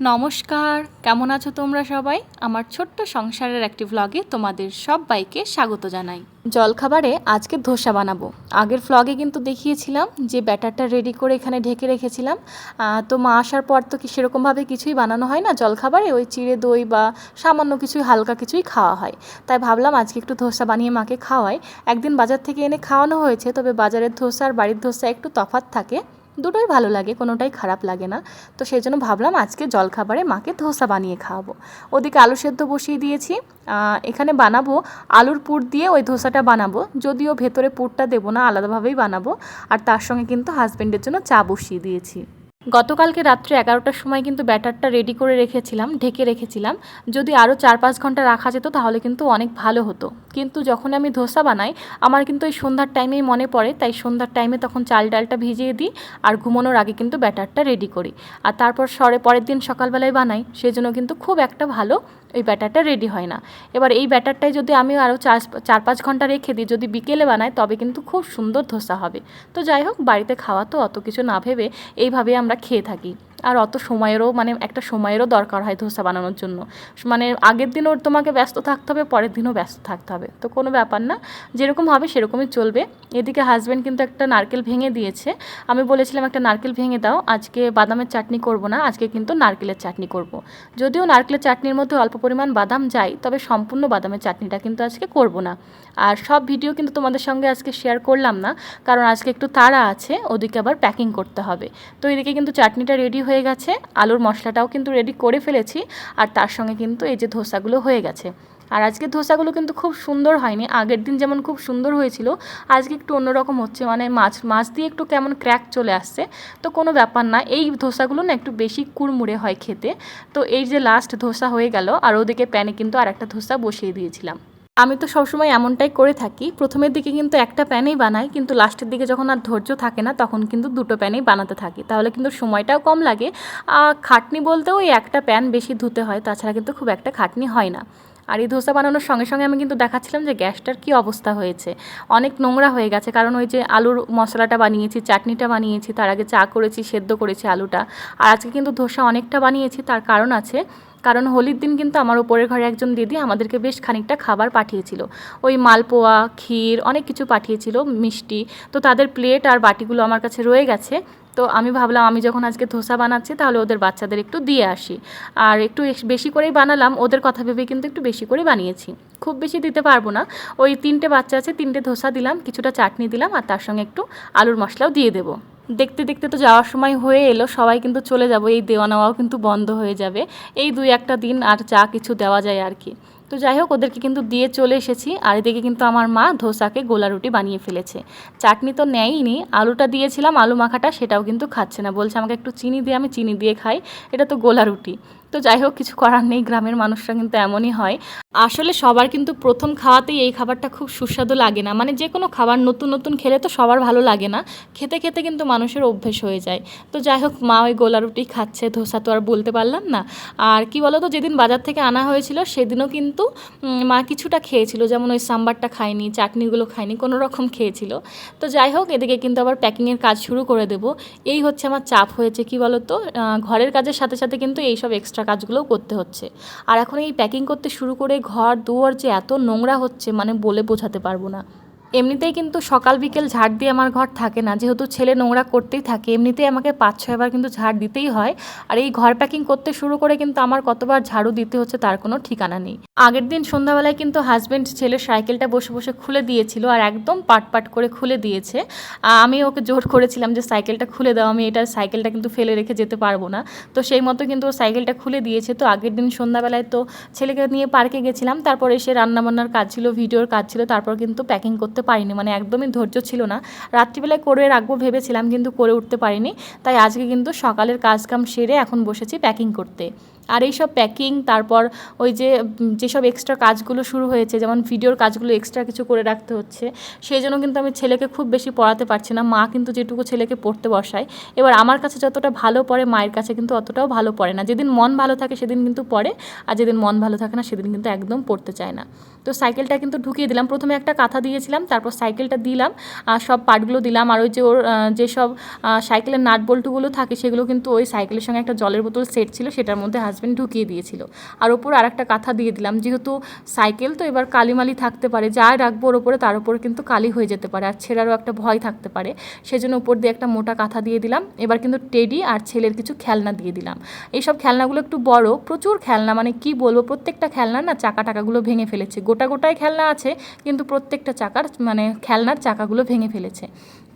নমস্কার, কেমন আছো তোমরা সবাই? আমার ছোট্ট সংসারের একটি ভ্লগে তোমাদের সবাইকে স্বাগত জানাই। জলখাবারে আজকে ধোসা বানাবো। আগের ভ্লগে কিন্তু দেখিয়েছিলাম যে ব্যাটারটা রেডি করে এখানে ঢেকে রেখেছিলাম। তো মা আসার পর তো কি সেরকমভাবে কিছুই বানানো হয় না জলখাবারে, ওই চিড়ে দই বা সামান্য কিছুই, হালকা কিছুই খাওয়া হয়। তাই ভাবলাম আজকে একটু ধোসা বানিয়ে মাকে খাওয়াই। একদিন বাজার থেকে এনে খাওয়ানো হয়েছে, তবে বাজারের ধোসা আর বাড়ির ধোসা একটু তফাৎ থাকে। দুটোই ভালো লাগে, কোনোটাই খারাপ লাগে না। তো সেই জন্য ভাবলাম আজকে জলখাবারে মাকে ধোসা বানিয়ে খাওয়াবো। ওদিকে আলু সেদ্ধ বসিয়ে দিয়েছি। এখানে বানাবো আলুর পুর দিয়ে ওই ধোসাটা বানাবো। যদিও ভেতরে পুরটা দেবো না, আলাদাভাবেই বানাবো। আর তার সঙ্গে কিন্তু হাজব্যান্ডের জন্য চা বসিয়ে দিয়েছি। গতকালকে রাত্রে এগারোটার সময় কিন্তু ব্যাটারটা রেডি করে রেখেছিলাম, ঢেকে রেখেছিলাম। যদি আরও চার পাঁচ ঘণ্টা রাখা যেত তাহলে কিন্তু অনেক ভালো হতো। কিন্তু যখন আমি ধোসা বানাই, আমার কিন্তু ওই সন্ধ্যার টাইমেই মনে পড়ে, তাই সন্ধ্যার টাইমে তখন চাল ডালটা ভিজিয়ে দিই আর ঘুমানোর আগে কিন্তু ব্যাটারটা রেডি করি। আর তারপর সরে পরের দিন সকালবেলায় বানাই, সেজন্য কিন্তু খুব একটা ভালো ওই ব্যাটারটা রেডি হয় না। এবার এই ব্যাটারটাই যদি আমি আরও চার চার পাঁচ ঘণ্টা রেখে দিই, যদি বিকেলে বানাই, তবে কিন্তু খুব সুন্দর ধোসা হবে। তো যাই হোক, বাড়িতে খাওয়া তো অত কিছু না ভেবে এইভাবে আমরা খেয়ে থাকি। আর অত সময়েরও মানে একটা সময়েরও দরকার হয় ধোসা বানানোর জন্য। মানে আগের দিনও তোমাকে ব্যস্ত থাকতে হবে, পরের দিনও ব্যস্ত থাকতে হবে। তো কোনো ব্যাপার না, যেরকম হবে সেরকমই চলবে। এদিকে হাজব্যান্ড কিন্তু একটা নারকেল ভেঙে দিয়েছে। আমি বলেছিলাম একটা নারকেল ভেঙে দাও, আজকে বাদামের চাটনি করব না, আজকে কিন্তু নারকেলের চাটনি করব। যদিও নারকেলের চাটনির মধ্যে অল্প পরিমাণ বাদাম যায়, তবে সম্পূর্ণ বাদামের চাটনিটা কিন্তু আজকে করব না। আর সব ভিডিও কিন্তু তোমাদের সঙ্গে আজকে শেয়ার করলাম না, কারণ আজকে একটু তাড়া আছে, ওদিকে আবার প্যাকিং করতে হবে। তো এদিকে কিন্তু চাটনিটা রেডি হয়ে গেছে। আলুর মশলাটাও কিন্তু রেডি করে ফেলেছি আর তার সঙ্গে কিন্তু এই যে ধোসাগুলো হয়ে গেছে। আর আজকে ধোসাগুলো কিন্তু খুব সুন্দর হয়নি। আগের দিন যেমন খুব সুন্দর হয়েছিল, আজকে একটু অন্যরকম হচ্ছে। মানে মাছ মাছ দিয়ে একটু কেমন ক্র্যাক চলে আসছে। তো কোনো ব্যাপার না, এই ধোসাগুলো না একটু বেশি কুড়মুড়ে হয় খেতে। তো এই যে লাস্ট ধোসা হয়ে গেল, আর ওদিকে প্যানে কিন্তু আর একটা ধোসা বসিয়ে দিয়েছিলাম। আমি তো সবসময় এমনটাই করে থাকি। প্রথমের দিকে কিন্তু একটা প্যানেই বানাই, কিন্তু লাস্টের দিকে যখন আর ধৈর্য থাকে না, তখন কিন্তু দুটো প্যানেই বানাতে থাকি। তাহলে কিন্তু সময়টাও কম লাগে। খাটনি বলতেও ওই একটা প্যান বেশি ধুতে হয়, তাছাড়া কিন্তু খুব একটা খাটনি হয় না। আর এই ধোসা বানানোর সঙ্গে সঙ্গে আমি কিন্তু দেখাচ্ছিলাম যে গ্যাসটার কী অবস্থা হয়েছে। অনেক নোংরা হয়ে গেছে, কারণ ওই যে আলুর মশলাটা বানিয়েছি, চাটনিটা বানিয়েছি, তার আগে চা করেছি, সেদ্ধ করেছি আলুটা। আর আজকে কিন্তু ধোসা অনেকটা বানিয়েছি, তার কারণ আছে কারণ হোলির দিন কিন্তু আমার উপরের ঘরে একজন দিদি আমাদেরকে বেশ খানিকটা খাবার পাঠিয়েছিল। ওই মালপোয়া, ক্ষীর অনেক কিছু পাঠিয়েছিল, মিষ্টি। তো তাদের প্লেট আর বাটিগুলো আমার কাছে রয়ে গেছে। তো আমি ভাবলাম, আমি যখন আজকে ধোসা বানাচ্ছি, তাহলে ওদের বাচ্চাদের একটু দিয়ে আসি। আর একটু বেশি করেই বানালাম, ওদের কথা ভেবে কিন্তু একটু বেশি করে বানিয়েছি। খুব বেশি দিতে পারব না। ওই তিনটে বাচ্চা আছে, তিনটে ধোসা দিলাম, কিছুটা চাটনি দিলাম, আর তার সঙ্গে একটু আলুর মশলাও দিয়ে দেবো। দেখতে দেখতে তো যাওয়ার সময় হয়ে এলো, সবাই কিন্তু চলে যাব, এই দেওয়া নেওয়াও কিন্তু বন্ধ হয়ে যাবে। এই দুই একটা দিন আর চা কিছু দেওয়া যায় আর কি। তো যাই হোক, ওদেরকে কিন্তু দিয়ে চলে এসেছি, আর এদিকে কিন্তু আমার মা ধোসাকে গোলা রুটি বানিয়ে ফেলেছে। চাটনি তো নেয়নি আলুটা দিয়েছিলাম, আলু মাখাটা সেটাও কিন্তু খাচ্ছে না। বলছে আমাকে একটু চিনি দিয়ে আমি চিনি দিয়ে খাই, এটা তো গোলা রুটি। তো যাই হোক, কিছু করার নেই, গ্রামের মানুষরা কিন্তু এমনই হয়। আসলে সবার কিন্তু প্রথম খাওয়াতেই এই খাবারটা খুব সুস্বাদু লাগে না। মানে যে কোনো খাবার নতুন নতুন খেলে তো সবার ভালো লাগে না। খেতে খেতে কিন্তু মানুষের অভ্যেস হয়ে যায়। তো যাই হোক, মা ওই গোলা রুটি খাচ্ছে, ধোসা তো আর বলতে পারলাম না। আর কি বলো তো যেদিন বাজার থেকে আনা হয়েছিল, সেদিনও কিন্তু মা কিছুটা খেয়েছিল। যেমন ওই সাম্বারটা খায়নি, চাটনিগুলো খায়নি, কোনো রকম খেয়েছিল। তো যাই হোক, এদিকে কিন্তু আবার প্যাকিংয়ের কাজ শুরু করে দেব। এই হচ্ছে আমার চাপ হয়েছে, কি বলো তো ঘরের কাজের সাথে সাথে কিন্তু এইসব এক্সট্রা কাজগুলোও করতে হচ্ছে। আর এখন এই প্যাকিং করতে শুরু করে ঘর, দুয়ার যে এত নোংরা হচ্ছে মানে বলে বোঝাতে পারব না। এমনিতেই কিন্তু সকাল, বিকেল ঝাড় দিয়ে আমার ঘর থাকে না। যেহেতু ছেলে নোংরা করতেই থাকে, এমনিতেই আমাকে পাঁচ ছয়বার কিন্তু ঝাড় দিতেই হয়। আর এই ঘর প্যাকিং করতে শুরু করে কিন্তু আমার কতবার ঝাড়ু দিতে হচ্ছে, তার কোনো ঠিকানা নেই। আগের দিন সন্ধ্যাবেলায় কিন্তু হাজব্যান্ড ছেলের সাইকেলটা বসে বসে খুলে দিয়েছিল আর একদম পাট পাট করে খুলে দিয়েছে। আমি ওকে জোর করেছিলাম যে সাইকেলটা খুলে দাও, আমি এটা সাইকেলটা কিন্তু ফেলে রেখে যেতে পারব না। তো সেই মতো কিন্তু ও সাইকেলটা খুলে দিয়েছে। তো আগের দিন সন্ধ্যাবেলায় তো ছেলেকে নিয়ে পার্কে গেছিলাম, তারপর এসে রান্নাবান্নার কাজ ছিল ভিডিওর কাজ ছিল, তারপর কিন্তু প্যাকিং করতে পারিনি। মানে একদমই ধৈর্য ছিল না। রাত্রিবেলায় করে রাখব ভেবেছিলাম কিন্তু করে উঠতে পারিনি। তাই আজকে কিন্তু সকালের কাজকাম সেরে এখন বসেছি প্যাকিং করতে। আর এই সব প্যাকিং তারপর ওই যে যে যেসব এক্সট্রা কাজগুলো শুরু হয়েছে, যেমন ভিডিওর কাজগুলো এক্সট্রা কিছু করে রাখতে হচ্ছে, সেই জন্য কিন্তু আমি ছেলেকে খুব বেশি পড়াতে পারছি না। মা কিন্তু যেটুকু ছেলেকে পড়তে বসায়। এবার আমার কাছে যতটা ভালো পড়ে, মায়ের কাছে কিন্তু অতটাও ভালো পড়ে না। যেদিন মন ভালো থাকে, সেদিন কিন্তু পড়ে, আর যেদিন মন ভালো থাকে না, সেদিন কিন্তু একদম পড়তে চায় না। তো সাইকেলটা কিন্তু ঢুকিয়ে দিলাম। প্রথমে একটা কাঁথা দিয়েছিলাম, তারপর সাইকেলটা দিলাম, আর সব পার্টগুলো দিলাম, আর ওই যে ওর যেসব সাইকেলের নাট বল্টুগুলো থাকে, সেগুলো কিন্তু ওই সাইকেলের সঙ্গে একটা জলের বোতল সেট ছিল, সেটার মধ্যে হাজব্যান্ড ঢুকিয়ে দিয়েছিল। আর ওপর আর একটা কাঁথা দিয়ে দিলাম, যেহেতু সাইকেল তো এবার কালিমালি থাকতে পারে, যা রাখব ওর ওপরে, তার উপরে কিন্তু কালি হয়ে যেতে পারে, আর ছেঁড়ারও একটা ভয় থাকতে পারে। সেজন্য উপর দিয়ে একটা মোটা কাঁথা দিয়ে দিলাম, এবার কিন্তু টেডি আর ছেলের কিছু খেলনা দিয়ে দিলাম। এইসব খেলনাগুলো একটু বড়, প্রচুর খেলনা মানে কি বলব, প্রত্যেকটা খেলনা না চাকা টাকাগুলো ভেঙে ফেলেছে গোটা গোটাই খেলনা আছে কিন্তু প্রত্যেকটা চাকার মানে খেলনার চাকাগুলো ভেঙে ফেলেছে।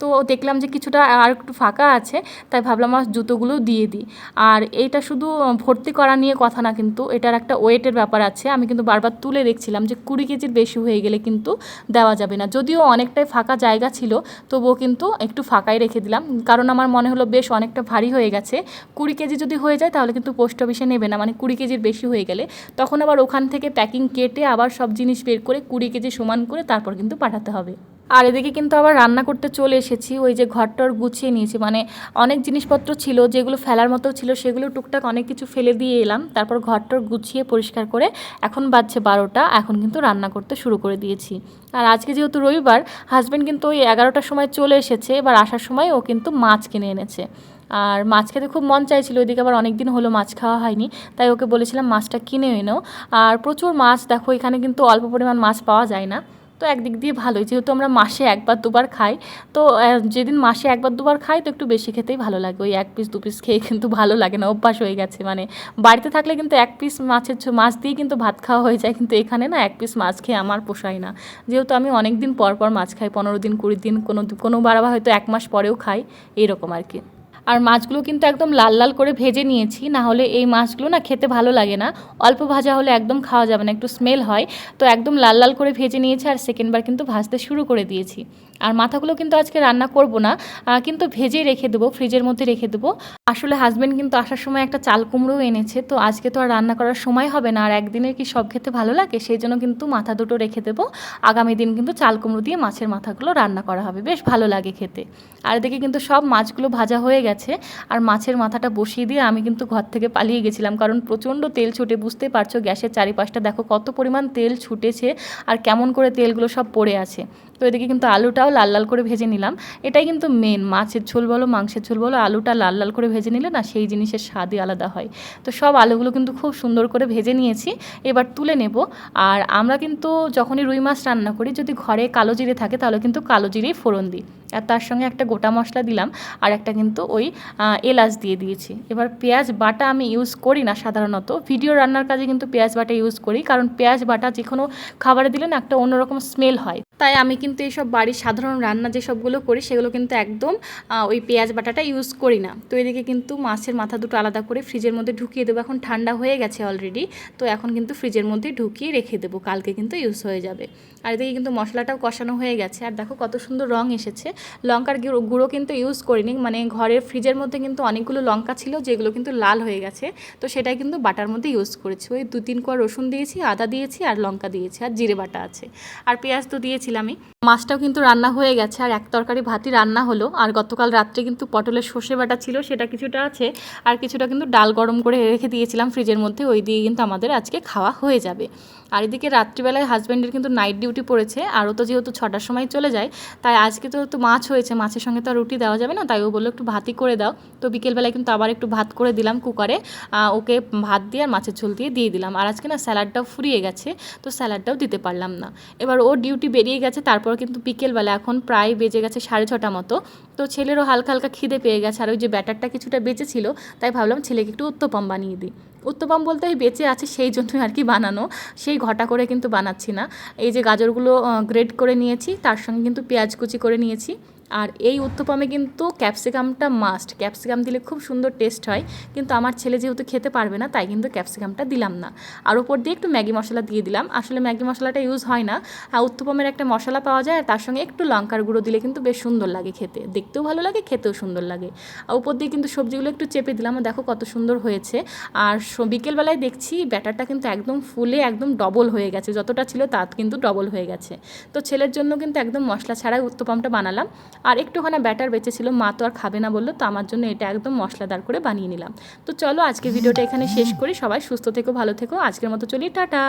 তো দেখলাম যে কিছুটা আর একটু ফাঁকা আছে, তাই ভাবলাম আমার জুতোগুলো দিয়ে দিই। আর এইটা শুধু ভর্তি করা নিয়ে কথা না কিন্তু এটার একটা ওয়েটের ব্যাপার আছে। আমি কিন্তু বারবার তুলে দেখছিলাম যে কুড়ি কেজির বেশি হয়ে গেলে কিন্তু দেওয়া যাবে না। যদিও অনেকটাই ফাঁকা জায়গা ছিল, তবুও কিন্তু একটু ফাঁকাই রেখে দিলাম। কারণ আমার মনে হলো, বেশ, অনেকটা ভারী হয়ে গেছে। কুড়ি কেজি যদি হয়ে যায়, তাহলে কিন্তু পোস্ট অফিসে নেবে না। মানে কুড়ি কেজির বেশি হয়ে গেলে। তখন আবার ওখান থেকে প্যাকিং কেটে আবার সব জিনিস বের করে কুড়ি কেজি সমান করে তারপর কিন্তু পাঠাতে হবে। আর এদিকে কিন্তু আবার রান্না করতে চলে এসেছি, ওই যে ঘরটর গুছিয়ে নিয়েছি। মানে অনেক জিনিসপত্র ছিল, যেগুলো ফেলার মতো ছিল, সেগুলো টুকটাক অনেক কিছু ফেলে দিয়ে এলাম। তারপর ঘরটর গুছিয়ে পরিষ্কার করে এখন বাজছে বারোটা, এখন কিন্তু রান্না করতে শুরু করে দিয়েছি। আর আজকে যেহেতু রবিবার হাজব্যান্ড কিন্তু ওই এগারোটার সময় চলে এসেছে, এবার আসার সময় ও কিন্তু মাছ কিনে এনেছে। আর মাছ খেতে খুব মন চাইছিল, ওইদিকে আবার অনেক দিন হলো মাছ খাওয়া হয়নি, তাই ওকে বলেছিলাম মাছটা কিনে এনেও। আর প্রচুর মাছ, দেখো এখানে কিন্তু অল্প পরিমাণ মাছ পাওয়া যায় না। তো একদিক দিয়ে ভালোই। যেহেতু আমরা মাসে একবার দুবার খাই, তো যেদিন মাসে একবার দুবার খাই, তো একটু বেশি খেতেই ভালো লাগে। ওই এক পিস দু পিস খেয়ে কিন্তু ভালো লাগে না, অভ্যাস হয়ে গেছে। মানে বাড়িতে থাকলে কিন্তু এক পিস মাছের মাছ দিয়ে কিন্তু ভাত খাওয়া হয়ে যায়। কিন্তু এখানে না এক পিস মাছ খেয়ে আমার পোষায় না। যেহেতু আমি অনেক দিন পর পর মাছ খাই, পনেরো দিন, কুড়ি দিন, কোনো কোনো বার আবার হয়তো এক মাস পরেও খাই, এইরকম আর কি। আর মাছগুলো কিন্তু একদম লাল লাল করে ভেজে নিয়েছি, না হলে এই মাছগুলো না খেতে ভালো লাগে না। অল্প ভাজা হলে একদম খাওয়া যাবে না, একটু স্মেল হয়। তো একদম লাল লাল করে ভেজে নিয়েছি আর সেকেন্ডবার কিন্তু ভাজতে শুরু করে দিয়েছি। আর মাথাগুলো কিন্তু আজকে রান্না করব না কিন্তু ভেজে রেখে দেবো, ফ্রিজের মধ্যে রেখে দেবো। আসলে হাজব্যান্ড কিন্তু আসার সময় একটা চাল কুমড়ো এনেছে, তো আজকে তো আর রান্না করার সময় হবে না। আর একদিনের কি সব খেতে ভালো লাগে, সেই জন্য কিন্তু মাথা দুটো রেখে দেবো। আগামী দিন কিন্তু চাল কুমড়ো দিয়ে মাছের মাথাগুলো রান্না করা হবে, বেশ ভালো লাগে খেতে। আর এদিকে কিন্তু সব মাছগুলো ভাজা হয়ে গেছে, আর মাছের মাথাটা বসিয়ে দিয়ে আমি কিন্তু ঘর থেকে পালিয়ে গেছিলাম, কারণ প্রচণ্ড তেল ছুটে, বুঝতে পারছ গ্যাসের চারিপাশটা দেখো কত পরিমাণ তেল ছুটেছে, আর কেমন করে তেলগুলো সব পড়ে আছে। তো এদিকে কিন্তু আলুটাও লাল লাল করে ভেজে নিলাম। এটাই কিন্তু মেন মাছের ঝোল বলো, মাংসের ঝোল বলো, আলুটা লাল লাল করে ভেজে নিলে না সেই জিনিসের স্বাদই আলাদা হয়। তো সব আলুগুলো কিন্তু খুব সুন্দর করে ভেজে নিয়েছি। এবার তুলে নেব। আর আমরা কিন্তু যখনই রুই মাছ রান্না করি, যদি ঘরে কালো জিরে থাকে তাহলে কিন্তু কালো জিরেই ফোড়ন দিই। আর তার সঙ্গে একটা গোটা মশলা দিলাম আর একটা কিন্তু ওই এলাচ দিয়ে দিয়েছি। এবার পেঁয়াজ বাটা আমি ইউজ করি না সাধারণত। ভিডিও রান্নার কাজে কিন্তু পেঁয়াজ বাটা ইউজ করি। কারণ পেঁয়াজ বাটা যে কোনো খাবারে দিলে না একটা অন্যরকম স্মেল হয়। তাই আমি কিন্তু এইসব বাড়ির সাধারণ রান্না যে সবগুলো করি, সেগুলো কিন্তু একদম ওই পেঁয়াজ বাটাটা ইউজ করি না। তো এদিকে কিন্তু মাছের মাথা দুটো আলাদা করে ফ্রিজের মধ্যে ঢুকিয়ে দেবো। এখন ঠান্ডা হয়ে গেছে অলরেডি তো এখন কিন্তু ফ্রিজের মধ্যে ঢুকিয়ে রেখে দেবো। কালকে কিন্তু ইউজ হয়ে যাবে। আর এদিকে কিন্তু মশলাটাও কষানো হয়ে গেছে। আর দেখো কত সুন্দর রং এসেছে। লঙ্কার গুঁড়ো কিন্তু ইউজ করিনি। মানে ঘরের ফ্রিজের মধ্যে কিন্তু অনেকগুলো লঙ্কা ছিল, যেগুলো কিন্তু লাল হয়ে গেছে। তো সেটাই কিন্তু বাটার মধ্যে ইউজ করেছি। ওই দু তিন কোয়া রসুন দিয়েছি, আদা দিয়েছি আর লঙ্কা দিয়েছি আর জিরে বাটা আছে। আর পেঁয়াজ তো দিয়েছিলামই মাছটাও কিন্তু রান্না হয়ে গেছে, আর এক তরকারি ভাতই রান্না হলো। আর গতকাল রাত্রে কিন্তু পটলের সর্ষে বাটা ছিল, সেটা কিছুটা আছে, আর কিছুটা কিন্তু ডাল গরম করে রেখে দিয়েছিলাম ফ্রিজের মধ্যে, ওই দিয়ে কিন্তু আমাদের আজকে খাওয়া হয়ে যাবে। আর এদিকে রাত্রিবেলায় হাজব্যান্ডের কিন্তু নাইট ডিউটি পড়েছে আরও তো যেহেতু ছটার সময় চলে যায়, তাই আজকে তো তো মাছ হয়েছে, মাছের সঙ্গে তো আর রুটি দেওয়া যাবে না, তাই ও বলল একটু ভাতই করে দাও। তো বিকেলবেলায় কিন্তু আবার একটু ভাত করে দিলাম কুকারে ওকে ভাত দিয়ে আর মাছের ঝোল দিয়ে দিয়ে দিলাম। আর আজকে না স্যালাডটাও ফুরিয়ে গেছে, তো স্যালাডটাও দিতে পারলাম না। এবার ও ডিউটি বেরিয়ে গেছে, তারপর কিন্তু বিকেলবেলা, এখন প্রায় বেজে গেছে সাড়ে ছটা মতো। তো ছেলেরও হালকা হালকা খিদে পেয়ে গেছে, আর ওই যে ব্যাটারটা কিছুটা বেঁচে বেঁচেছিল, তাই ভাবলাম ছেলেকে একটু উত্তপম বানিয়ে দিই। উত্তপম বলতে ওই বেঁচে আছে সেই জন্যই আর কি বানানো, সেই ঘটা করে কিন্তু বানাচ্ছি না। এই যে গাজরগুলো গ্রেড করে নিয়েছি, তার সঙ্গে কিন্তু পেঁয়াজ কুচি করে নিয়েছি। আর এই উত্তপমে কিন্তু ক্যাপসিকামটা মাস্ট ক্যাপসিকাম দিলে খুব সুন্দর টেস্ট হয়, কিন্তু আমার ছেলে যেহেতু খেতে পারবে না, তাই কিন্তু ক্যাপসিকামটা দিলাম না। আর ওপর দিয়ে একটু ম্যাগি মশলা দিয়ে দিলাম। আসলে ম্যাগি মশলাটা ইউজ হয় না। আর উত্তপমের একটা মশলা পাওয়া যায়, আর তার সঙ্গে একটু লঙ্কার গুঁড়ো দিলে কিন্তু বেশ সুন্দর লাগে খেতে। দেখতেও ভালো লাগে, খেতেও সুন্দর লাগে। আর উপর দিয়ে কিন্তু সবজিগুলো একটু চেপে দিলাম দেখো কত সুন্দর হয়েছে। আর বিকেলবেলায় দেখছি ব্যাটারটা কিন্তু একদম ফুলে একদম ডবল হয়ে গেছে। যতটা ছিল তার কিন্তু ডবল হয়ে গেছে। তো ছেলের জন্য কিন্তু একদম মশলা ছাড়াই উত্তপমটা বানালাম। আর একটুখানি ব্যাটার বেঁচেছিল মা তো আর খাবে না বলল, তো আমার জন্য এটা একদম মশলাদার করে বানিয়ে নিলাম। তো চলো আজকে ভিডিওটা এখানে শেষ করি, সবাই সুস্থ থেকো, ভালো থেকো, আজকের মতো চলি, টাটা।